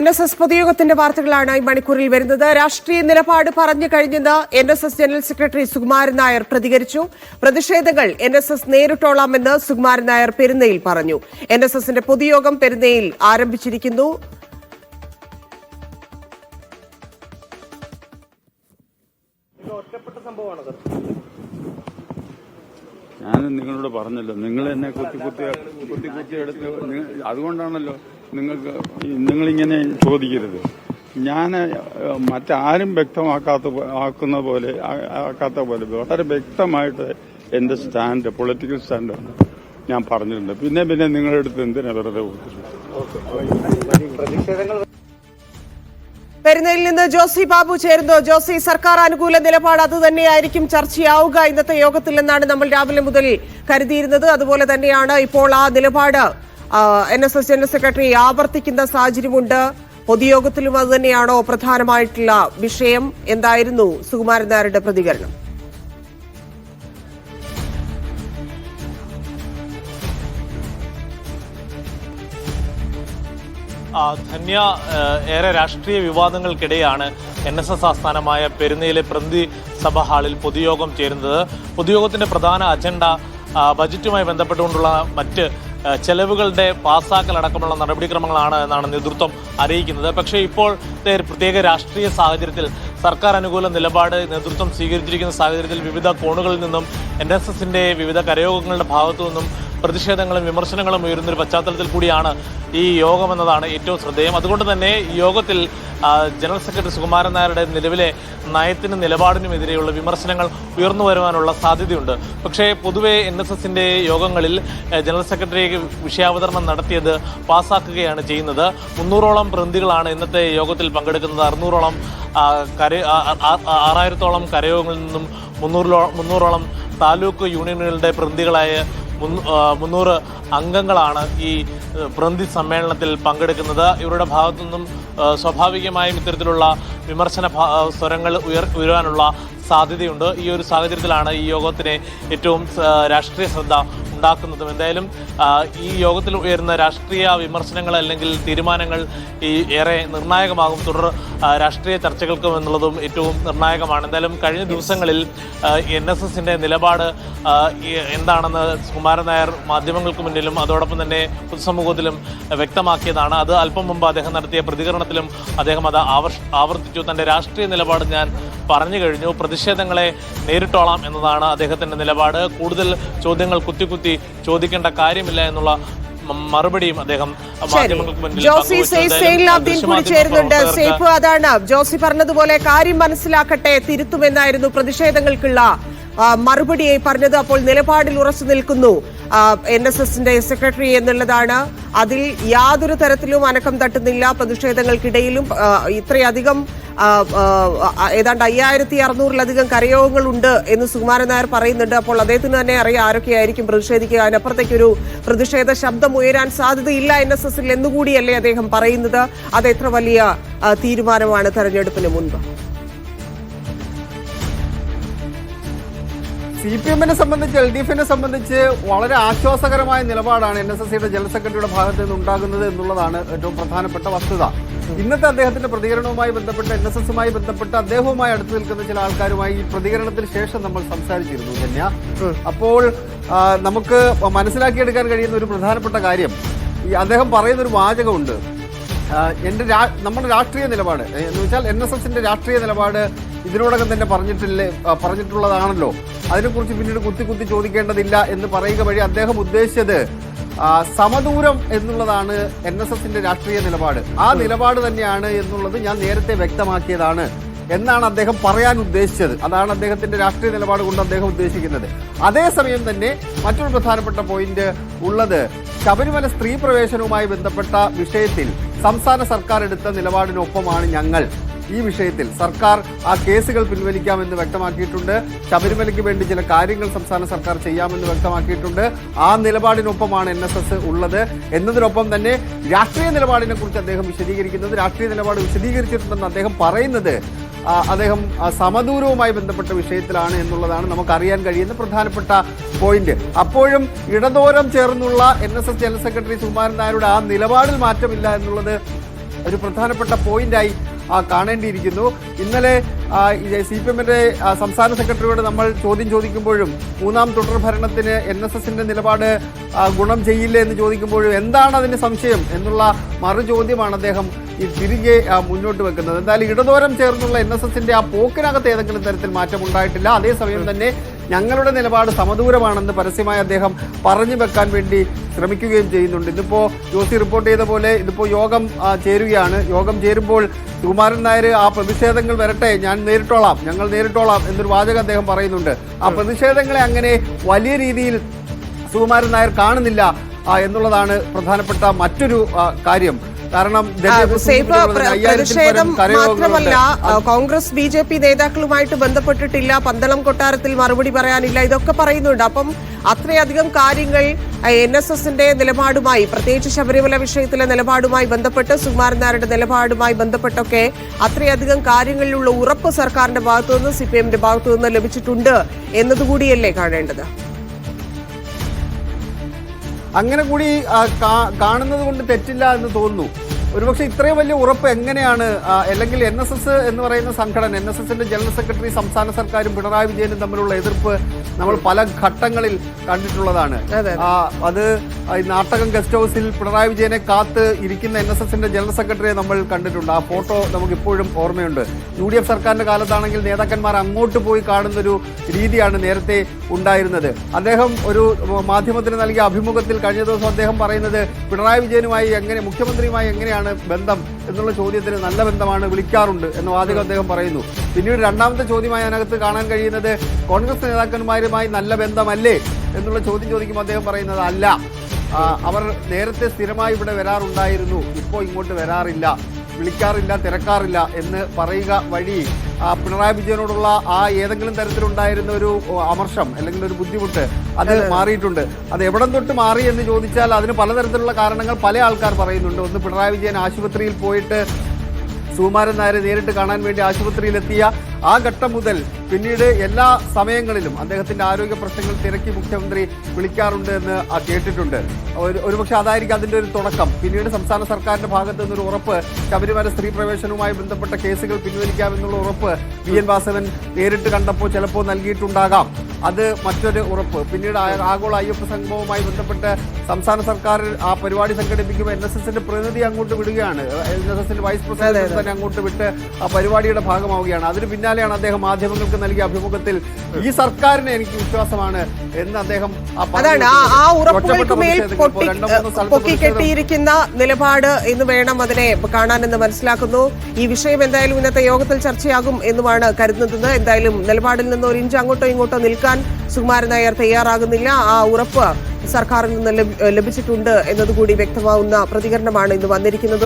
N S S പൊതുയോഗത്തിന്റെ വാർത്തകളാണ് ഈ മണിക്കൂറിൽ വരുന്നത്. രാഷ്ട്രീയ നിലപാട് പറഞ്ഞു കഴിഞ്ഞെന്ന് N S S general secretary Sukumaran Nair പ്രതികരിച്ചു. പ്രതിഷേധങ്ങൾ എൻ എസ് എസ് നേരിട്ടോളാമെന്ന് സുകുമാരൻ നായർ പെരുന്നയിൽ പറഞ്ഞു. എൻ എസ് എസിന്റെ പൊതുയോഗം പെരുന്നയിൽ ആരംഭിച്ചിരിക്കുന്നു. ഞാൻ നിങ്ങളോട് പറഞ്ഞല്ലോ നിങ്ങൾ എന്നെ കുത്തി കുത്തി കുത്തി കുത്തി എടുത്ത് അതുകൊണ്ടാണല്ലോ നിങ്ങൾക്ക് നിങ്ങളിങ്ങനെ ചോദിക്കരുത്. ഞാൻ മറ്റാരും വ്യക്തമാക്കാത്ത ആക്കുന്ന പോലെ ആക്കാത്ത പോലെ വളരെ വ്യക്തമായിട്ട് എന്റെ സ്റ്റാൻഡ് പൊളിറ്റിക്കൽ സ്റ്റാൻഡാണ് ഞാൻ പറഞ്ഞിട്ടുണ്ട്. പിന്നെ പിന്നെ നിങ്ങളുടെ അടുത്ത് എന്തിനാ വെറുതെ പെരുന്നയിൽ നിന്ന് ജോസി ബാബു ചേരുന്നു. ജോസി സർക്കാർ അനുകൂല നിലപാട് അത് തന്നെയായിരിക്കും ചർച്ചയാവുക. ഇന്നത്തെ യോഗത്തിൽ എന്നാണ് നമ്മൾ രാവിലെ മുതൽ കരുതിയിരുന്നത്. അതുപോലെ തന്നെയാണ് ഇപ്പോൾ ആ നിലപാട്. N S S general secretary ആവർത്തിക്കുന്ന സാഹചര്യമുണ്ട്. പൊതുയോഗത്തിലും അത് തന്നെയാണോ പ്രധാനമായിട്ടുള്ള വിഷയം? എന്തായിരുന്നു സുകുമാരൻ നായരുടെ പ്രതികരണം? ധന്യ ഏറെ രാഷ്ട്രീയ വിവാദങ്ങൾക്കിടെയാണ് എൻ എസ് എസ് ആസ്ഥാനമായ പെരുന്നയിലെ പ്രതി സഭ ഹാളിൽ പൊതുയോഗം ചേരുന്നത്. പൊതുയോഗത്തിന്റെ പ്രധാന അജണ്ട ബജറ്റുമായി ബന്ധപ്പെട്ടുകൊണ്ടുള്ള മറ്റ് ചെലവുകളുടെ അടക്കമുള്ള നടപടിക്രമങ്ങളാണ് എന്നാണ് നേതൃത്വം അറിയിക്കുന്നത്. പക്ഷേ ഇപ്പോൾ പ്രത്യേക രാഷ്ട്രീയ സാഹചര്യത്തിൽ സർക്കാർ അനുകൂല നിലപാട് നേതൃത്വം സ്വീകരിച്ചിരിക്കുന്ന സാഹചര്യത്തിൽ വിവിധ കോണുകളിൽ നിന്നും എൻ എസ് എസിന്റെ വിവിധ കരയോഗങ്ങളുടെ ഭാഗത്തു നിന്നും പ്രതിഷേധങ്ങളും വിമർശനങ്ങളും ഉയരുന്നൊരു പശ്ചാത്തലത്തിൽ കൂടിയാണ് ഈ യോഗം എന്നതാണ് ഏറ്റവും ശ്രദ്ധേയം. അതുകൊണ്ട് തന്നെ യോഗത്തിൽ ജനറൽ സെക്രട്ടറി സുകുമാരൻ നായരുടെ നിലവിലെ നയത്തിനും നിലപാടിനുമെതിരെയുള്ള വിമർശനങ്ങൾ ഉയർന്നു വരുവാനുള്ള സാധ്യതയുണ്ട്. പക്ഷേ പൊതുവെ എൻ എസ് എസിന്റെ യോഗങ്ങളിൽ ജനറൽ സെക്രട്ടറി വിഷയാവതരണം നടത്തിയത് പാസ്സാക്കുകയാണ് ചെയ്യുന്നത്. മുന്നൂറോളം പ്രതിനിധികളാണ് ഇന്നത്തെ യോഗത്തിൽ പങ്കെടുക്കുന്നത്. അറുന്നൂറോളം കര ആറായിരത്തോളം കരയോഗങ്ങളിൽ നിന്നും മുന്നൂറിലോ മുന്നൂറോളം താലൂക്ക് യൂണിയനുകളുടെ പ്രതിനിധികളായ മുന്നൂറ് അംഗങ്ങളാണ് ഈ പ്രതിനിധി സമ്മേളനത്തിൽ പങ്കെടുക്കുന്നത്. ഇവരുടെ ഭാഗത്തു നിന്നും സ്വാഭാവികമായും ഇത്തരത്തിലുള്ള വിമർശന സ്വരങ്ങൾ ഉയർ ഉയരാനുള്ള സാധ്യതയുണ്ട്. ഈ ഒരു സാഹചര്യത്തിലാണ് ഈ യോഗത്തിന് ഏറ്റവും രാഷ്ട്രീയ ശ്രദ്ധ ഉണ്ടാക്കുന്നതും. എന്തായാലും ഈ യോഗത്തിൽ ഉയരുന്ന രാഷ്ട്രീയ വിമർശനങ്ങൾ അല്ലെങ്കിൽ തീരുമാനങ്ങൾ ഈ ഏറെ നിർണായകമാകും തുടർ രാഷ്ട്രീയ ചർച്ചകൾക്കും എന്നുള്ളതും ഏറ്റവും നിർണായകമാണ്. എന്തായാലും കഴിഞ്ഞ ദിവസങ്ങളിൽ എൻ എസ് എസിന്റെ നിലപാട് എന്താണെന്ന് കുമാരൻ നായർ മാധ്യമങ്ങൾക്ക് മുന്നിലും അതോടൊപ്പം തന്നെ പൊതുസമൂഹത്തിലും വ്യക്തമാക്കിയതാണ്. അത് അല്പം മുമ്പ് അദ്ദേഹം നടത്തിയ പ്രതികരണത്തിലും അദ്ദേഹം അത് ആവർത്തിച്ചു. തന്റെ രാഷ്ട്രീയ നിലപാട് ഞാൻ പറഞ്ഞു കഴിഞ്ഞു. പ്രതിഷേധങ്ങളെ നേരിട്ടോളാം എന്നതാണ് അദ്ദേഹത്തിന്റെ നിലപാട്. കൂടുതൽ ചോദ്യങ്ങൾ കുത്തി കുത്തി ചോദിക്കേണ്ട കാര്യമില്ല എന്നുള്ള മറുപടിയും അദ്ദേഹം ജോസി സെയ്ലാബ്ദീൻ കൂടി ചേരുന്നുണ്ട് സേഫ് അതാണ്. ജോസി പറഞ്ഞതുപോലെ കാര്യം മനസ്സിലാക്കട്ടെ തിരുത്തുമെന്നായിരുന്നു പ്രതിഷേധങ്ങൾക്കുള്ള മറുപടിയായി പറഞ്ഞത് അപ്പോൾ നിലപാടിൽ ഉറച്ചു നിൽക്കുന്നു. എൻ എസ് എസിന്റെ സെക്രട്ടറി എന്നുള്ളതാണ്. അതിൽ യാതൊരു തരത്തിലും അനക്കം തട്ടുന്നില്ല. പ്രതിഷേധങ്ങൾക്കിടയിലും ഇത്രയധികം ഏതാണ്ട് അയ്യായിരത്തി അറുന്നൂറിലധികം കരയോഗങ്ങളുണ്ട് എന്ന് സുകുമാരൻ നായർ പറയുന്നുണ്ട്. അപ്പോൾ അദ്ദേഹത്തിന് തന്നെ അറിയാം ആരൊക്കെയായിരിക്കും പ്രതിഷേധിക്കുക. അതിനപ്പുറത്തേക്കൊരു പ്രതിഷേധ ശബ്ദം ഉയരാൻ സാധ്യതയില്ല എൻ എസ് എസിൽ എന്നുകൂടിയല്ലേ അദ്ദേഹം പറയുന്നത്. അത് എത്ര വലിയ തീരുമാനമാണ് തെരഞ്ഞെടുപ്പിന് മുൻപ്. സി പി എമ്മിനെ സംബന്ധിച്ച് എൽ ഡി എഫിനെ സംബന്ധിച്ച് വളരെ ആശ്വാസകരമായ നിലപാടാണ് എൻ എസ് എസ് സിയുടെ ജനറൽ സെക്രട്ടറിയുടെ ഭാഗത്ത് നിന്ന് ഉണ്ടാകുന്നത് എന്നുള്ളതാണ് ഏറ്റവും പ്രധാനപ്പെട്ട വസ്തുത. ഇന്നത്തെ അദ്ദേഹത്തിന്റെ പ്രതികരണവുമായി ബന്ധപ്പെട്ട് എൻ എസ് എസുമായി ബന്ധപ്പെട്ട് അദ്ദേഹവുമായി അടുത്ത് നിൽക്കുന്ന ചില ആൾക്കാരുമായി ഈ പ്രതികരണത്തിന് ശേഷം നമ്മൾ സംസാരിച്ചിരുന്നു ധന്യ. അപ്പോൾ നമുക്ക് മനസ്സിലാക്കിയെടുക്കാൻ കഴിയുന്ന ഒരു പ്രധാനപ്പെട്ട കാര്യം ഈ അദ്ദേഹം പറയുന്ന ഒരു വാചകമുണ്ട് എന്റെ നമ്മുടെ രാഷ്ട്രീയ നിലപാട് എന്ന് വെച്ചാൽ എൻ എസ് എസിന്റെ രാഷ്ട്രീയ നിലപാട് ഇതിനോടകം തന്നെ പറഞ്ഞിട്ടില്ലേ പറഞ്ഞിട്ടുള്ളതാണല്ലോ. അതിനെക്കുറിച്ച് പിന്നീട് കുത്തി കുത്തി ചോദിക്കേണ്ടതില്ല എന്ന് പറയുക വഴി അദ്ദേഹം ഉദ്ദേശിച്ചത് സമദൂരം എന്നുള്ളതാണ് എൻ എസ് എസിന്റെ രാഷ്ട്രീയ നിലപാട്. ആ നിലപാട് തന്നെയാണ് എന്നുള്ളത് ഞാൻ നേരത്തെ വ്യക്തമാക്കിയതാണ് എന്നാണ് അദ്ദേഹം പറയാൻ ഉദ്ദേശിച്ചത്. അതാണ് അദ്ദേഹത്തിന്റെ രാഷ്ട്രീയ നിലപാട് കൊണ്ട് അദ്ദേഹം ഉദ്ദേശിക്കുന്നത്. അതേസമയം തന്നെ മറ്റൊരു പ്രധാനപ്പെട്ട പോയിന്റ് ഉള്ളത്. ശബരിമല സ്ത്രീ പ്രവേശനവുമായി ബന്ധപ്പെട്ട വിഷയത്തിൽ സംസ്ഥാന സർക്കാർ എടുത്ത നിലപാടിനൊപ്പമാണ് ഞങ്ങൾ. ഈ വിഷയത്തിൽ സർക്കാർ ആ കേസുകൾ പിൻവലിക്കാമെന്ന് വ്യക്തമാക്കിയിട്ടുണ്ട്. ശബരിമലയ്ക്ക് വേണ്ടി ചില കാര്യങ്ങൾ സംസ്ഥാന സർക്കാർ ചെയ്യാമെന്ന് വ്യക്തമാക്കിയിട്ടുണ്ട്. ആ നിലപാടിനൊപ്പമാണ് എൻ എസ് എസ് ഉള്ളത്. എന്നതിനൊപ്പം തന്നെ രാഷ്ട്രീയ നിലപാടിനെ കുറിച്ച് അദ്ദേഹം വിശദീകരിക്കുന്നത് രാഷ്ട്രീയ നിലപാട് വിശദീകരിച്ചിട്ടുണ്ടെന്ന് അദ്ദേഹം പറയുന്നത് അദ്ദേഹം സമദൂരവുമായി ബന്ധപ്പെട്ട വിഷയത്തിലാണ് എന്നുള്ളതാണ് നമുക്ക് അറിയാൻ കഴിയുന്ന പ്രധാനപ്പെട്ട പോയിന്റ്. അപ്പോഴും ഇടതോരം ചേർന്നുള്ള N S S general secretary Sukumaran നായരുടെ ആ നിലപാടിൽ മാറ്റമില്ല എന്നുള്ളത് ഒരു പ്രധാനപ്പെട്ട പോയിന്റായി കാണേണ്ടിയിരിക്കുന്നു. ഇന്നലെ സി പി എമ്മിന്റെ സംസ്ഥാന സെക്രട്ടറിയോട് നമ്മൾ ചോദ്യം ചോദിക്കുമ്പോഴും മൂന്നാം തുടർ ഭരണത്തിന് എൻ എസ് എസിന്റെ നിലപാട് ഗുണം ചെയ്യില്ല എന്ന് ചോദിക്കുമ്പോഴും എന്താണ് അതിന് സംശയം എന്നുള്ള മറു ചോദ്യമാണ് അദ്ദേഹം ഈ തിരികെ മുന്നോട്ട് വെക്കുന്നത്. എന്തായാലും ഇടതോരം ചേർന്നുള്ള എൻ എസ് എസിന്റെ ആ പോക്കിനകത്ത് ഏതെങ്കിലും തരത്തിൽ മാറ്റം ഉണ്ടായിട്ടില്ല അതേസമയം തന്നെ ഞങ്ങളുടെ നിലപാട് സമദൂരമാണെന്ന് പരസ്യമായി അദ്ദേഹം പറഞ്ഞു വെക്കാൻ വേണ്ടി ശ്രമിക്കുകയും ചെയ്യുന്നുണ്ട്. ഇതിപ്പോ ജോസി റിപ്പോർട്ട് ചെയ്ത പോലെ ഇതിപ്പോ യോഗം ചേരുകയാണ്. യോഗം ചേരുമ്പോൾ സുകുമാരൻ നായർ ആ പ്രതിഷേധങ്ങൾ വരട്ടെ ഞാൻ നേരിട്ടോളാം ഞങ്ങൾ നേരിട്ടോളാം എന്നൊരു വാചകം അദ്ദേഹം പറയുന്നുണ്ട്. ആ പ്രതിഷേധങ്ങളെ അങ്ങനെ വലിയ രീതിയിൽ സുകുമാരൻ നായർ കാണുന്നില്ല എന്നുള്ളതാണ് പ്രധാനപ്പെട്ട മറ്റൊരു കാര്യം. കാരണം പ്രതിഷേധം മാത്രമല്ല കോൺഗ്രസ് ബി ജെ പി നേതാക്കളുമായിട്ട് ബന്ധപ്പെട്ടിട്ടില്ല പന്തളം കൊട്ടാരത്തിൽ മറുപടി പറയാനില്ല ഇതൊക്കെ പറയുന്നുണ്ട്. അപ്പം അത്രയധികം കാര്യങ്ങൾ എൻ എസ് എസിന്റെ നിലപാടുമായി പ്രത്യേകിച്ച് ശബരിമല വിഷയത്തിലെ നിലപാടുമായി ബന്ധപ്പെട്ട് സുകുമാരൻ നായരുടെ നിലപാടുമായി ബന്ധപ്പെട്ടൊക്കെ അത്രയധികം കാര്യങ്ങളിലുള്ള ഉറപ്പ് സർക്കാരിന്റെ ഭാഗത്തുനിന്ന് സി പി എമ്മിന്റെ ഭാഗത്തു നിന്ന് ലഭിച്ചിട്ടുണ്ട് എന്നതുകൂടിയല്ലേ കാണേണ്ടത്? അങ്ങനെ കൂടി കാണുന്നത് കൊണ്ട് തെറ്റില്ല എന്ന് തോന്നുന്നു. ഒരുപക്ഷെ ഇത്രയും വലിയ ഉറപ്പ് എങ്ങനെയാണ് അല്ലെങ്കിൽ എൻ എസ് എസ് എന്ന് പറയുന്ന സംഘടന എൻ എസ് എസിന്റെ ജനറൽ സെക്രട്ടറി സംസ്ഥാന സർക്കാരും പിണറായി വിജയനും തമ്മിലുള്ള എതിർപ്പ് നമ്മൾ പല ഘട്ടങ്ങളിൽ കണ്ടിട്ടുള്ളതാണ്. അതെ. നാട്ടകം ഗസ്റ്റ് ഹൗസിൽ പിണറായി വിജയനെ കാത്ത് ഇരിക്കുന്ന എൻ എസ് എസിന്റെ ജനറൽ സെക്രട്ടറിയെ നമ്മൾ കണ്ടിട്ടുണ്ട്. ആ ഫോട്ടോ നമുക്ക് ഇപ്പോഴും ഓർമ്മയുണ്ട്. യു ഡി എഫ് സർക്കാരിന്റെ കാലത്താണെങ്കിൽ നേതാക്കന്മാർ അങ്ങോട്ട് പോയി കാണുന്നൊരു രീതിയാണ് നേരത്തെ ഉണ്ടായിരുന്നത്. അദ്ദേഹം ഒരു മാധ്യമത്തിന് നൽകിയ അഭിമുഖത്തിൽ കഴിഞ്ഞ ദിവസം അദ്ദേഹം പറയുന്നത് പിണറായി വിജയനുമായി എങ്ങനെ മുഖ്യമന്ത്രിയുമായി എങ്ങനെയാണ് ബന്ധം എന്നുള്ള ചോദ്യത്തിന് നല്ല ബന്ധമാണ് വിളിക്കാറുണ്ട് എന്ന വാചകം അദ്ദേഹം പറയുന്നു. പിന്നീട് രണ്ടാമത്തെ ചോദ്യമായി അതിനകത്ത് കാണാൻ കഴിയുന്നത് കോൺഗ്രസ് നേതാക്കന്മാരുമായി നല്ല ബന്ധമല്ലേ എന്നുള്ള ചോദ്യം ചോദിക്കുമ്പോൾ അദ്ദേഹം പറയുന്നത് അല്ല. അവർ നേരത്തെ സ്ഥിരമായി ഇവിടെ വരാറുണ്ടായിരുന്നു. ഇപ്പോൾ ഇങ്ങോട്ട് വരാറില്ല. വിളിക്കാറില്ല തിരക്കാറില്ല എന്ന് പറയുക വഴി പിണറായി വിജയനോടുള്ള ആ ഏതെങ്കിലും തരത്തിലുണ്ടായിരുന്ന ഒരു അമർഷം അല്ലെങ്കിൽ ഒരു ബുദ്ധിമുട്ട് അത്. മാറിയിട്ടുണ്ട്. അത് എവിടം തൊട്ട് മാറി എന്ന് ചോദിച്ചാൽ അതിന് പലതരത്തിലുള്ള കാരണങ്ങൾ പല ആൾക്കാർ പറയുന്നുണ്ട്. ഒന്ന് പിണറായി വിജയൻ ആശുപത്രിയിൽ പോയിട്ട് സുകുമാരൻ നായരെ നേരിട്ട് കാണാൻ വേണ്ടി ആശുപത്രിയിലെത്തിയ ആ ഘട്ടം മുതൽ പിന്നീട് എല്ലാ സമയങ്ങളിലും അദ്ദേഹത്തിന്റെ ആരോഗ്യ പ്രശ്നങ്ങൾ തിരക്കി മുഖ്യമന്ത്രി വിളിക്കാറുണ്ട് എന്ന് കേട്ടിട്ടുണ്ട്. ഒരു- ഒരുപക്ഷെ അതായിരിക്കും അതിന്റെ ഒരു തുടക്കം. പിന്നീട് സംസ്ഥാന സർക്കാരിന്റെ ഭാഗത്ത് നിന്നൊരു ഉറപ്പ് ശബരിമല സ്ത്രീ പ്രവേശനവുമായി ബന്ധപ്പെട്ട കേസുകൾ പിൻവലിക്കാമെന്നുള്ള ഉറപ്പ് വി എൻ വാസവൻ നേരിട്ട് കണ്ടപ്പോൾ ചിലപ്പോൾ നൽകിയിട്ടുണ്ടാകാം. അത് മറ്റൊരു ഉറപ്പ്. പിന്നീട് ആഗോള അയ്യപ്പ സംഗമവുമായി ബന്ധപ്പെട്ട് സംസ്ഥാന സർക്കാർ ആ പരിപാടി സംഘടിപ്പിക്കുമ്പോൾ എൻ എസ് എസിന്റെ പ്രതിനിധി അങ്ങോട്ട് വിടുകയാണ്. എൻ എസ് എസിന്റെ വൈസ് പ്രസിഡന്റ് തന്നെ അങ്ങോട്ട് വിട്ട് ആ പരിപാടിയുടെ ഭാഗമാവുകയാണ്. അതിന് പിന്നാലെയാണ് അദ്ദേഹം മാധ്യമങ്ങൾക്ക് നൽകിയ അഭിമുഖത്തിൽ ഈ സർക്കാരിനെ എനിക്ക് വിശ്വാസമാണ് എന്ന് അദ്ദേഹം അതാണ്. ആ. ഉറപ്പുകൾക്ക് മേൽ നിലപാട് എന്ന് വേണം അതിനെ കാണാനെന്ന് മനസ്സിലാക്കുന്നു. ഈ വിഷയം എന്തായാലും ഇന്നത്തെ യോഗത്തിൽ ചർച്ചയാകും എന്നുമാണ് കരുതുന്നത്. എന്തായാലും നിലപാടിൽ നിന്ന് ഒരു ഇഞ്ച് അങ്ങോട്ടോ ഇങ്ങോട്ടോ നിൽക്കാൻ സുകുമാരൻ നായർ തയ്യാറാകുന്നില്ല. ആ ഉറപ്പ് സർക്കാരിൽ നിന്ന് ലഭിച്ചിട്ടുണ്ട് എന്നതുകൂടി വ്യക്തമാവുന്ന പ്രതികരണമാണ് ഇന്ന് വന്നിരിക്കുന്നത്.